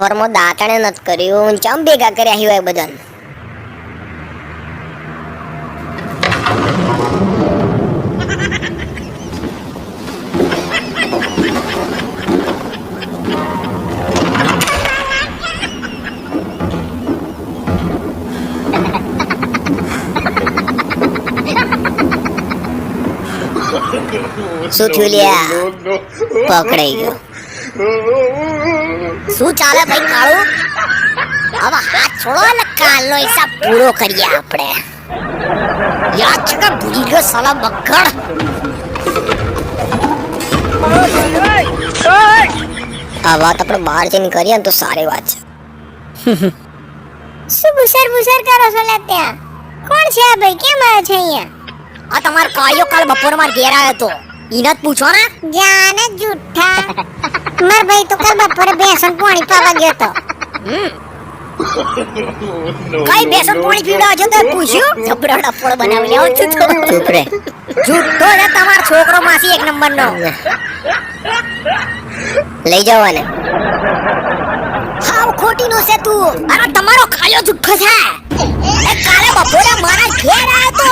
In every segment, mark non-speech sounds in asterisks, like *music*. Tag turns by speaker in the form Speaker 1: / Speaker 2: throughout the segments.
Speaker 1: ઘરમાં દાંતણે નથી કર્યું ચમ ભેગા કર્યા હોય બધાને શું થયું લ્યા પકડાઈ ગયો શું ચાલે ભાઈ કાળું? હવે હાથ છોડો એટલે કાલનો હિસાબ પૂરો કરીએ આપણે. યાદ છે કે ભૂલી ગયો સાલા બક્કડ આ વાત આપણે બહાર જઈને કરીએ ને તો સારી વાત છે.
Speaker 2: શું ભૂસર ભૂસર કરો છો લે ત્યાં? કોણ છે આ ભાઈ? કેમ આવ્યો છે અહીંયા?
Speaker 1: આ તમાર કાયો કાલ બપોરમાં ઘેર આવ્યો તો ઈનત પૂછો ને.
Speaker 2: જાને જુઠ્ઠા માર ભાઈ તો કાલ પર ભેંસન પાણી પાવા ગયો તો.
Speaker 1: કઈ બેસન પાણી પીવડાવ છો તો પૂછ્યું? *laughs* જબરાડા પોળ બનાવી લેવો છું તો. ચૂપ રે. જુઠ્ઠો રે તમાર છોકરો માસી એક નંબર નો લઈ જવાને હાવ ખોટી નો છે તું. અરે તમારો ખાયો જુઠ્ઠો છે. એ કાલે બપોરે મારા ઘેર આવ્યો તો.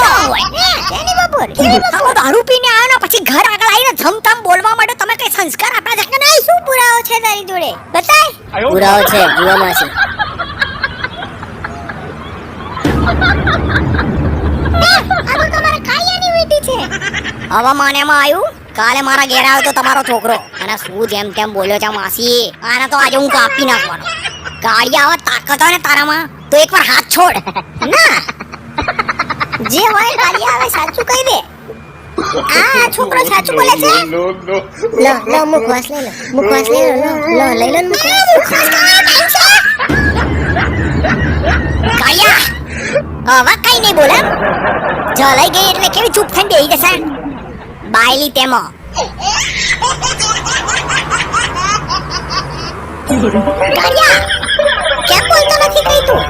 Speaker 1: એની બપોર આવો દારૂ પીને આવ્યો ને પછી ઘર આગળ આવીને ધમધમ બોલવા માટે તમે કઈ સંસ્કાર આપણા છે કે નહીં
Speaker 2: શું પુરાવો છે તારી જોડે બતાય
Speaker 1: પુરાવો છે જુવા માસી
Speaker 2: આ તો તમારા કાળિયાની વીટી છે
Speaker 1: હવે માનેમાં આવ્યું? કાલે મારા ઘેર આવ્યો તો તમારો છોકરો. અને શું જેમ તેમ બોલ્યો છે માસી? આને તો આજે હું કાપી નાખવાનો. ગાડી આવે તાકાત હોય ને તારામાં તો એકવાર હાથ છોડ.
Speaker 2: ના. જે હોય ગાડી આવે સાચું આ છોકરો સાચું બોલે છે
Speaker 3: no, no.
Speaker 1: લો લો મુખવાસ લઈ લો મુખવાસ લઈ લો લો લઈ લો મુખવાસ કાયા હવે કઈ નહીં બોલે જલાઈ ગઈ એટલે કેવી ચૂપ થઈને બેહી જશે બાયલી તેમાં
Speaker 2: કાળિયા કેમ બોલતો નથી કઈ તું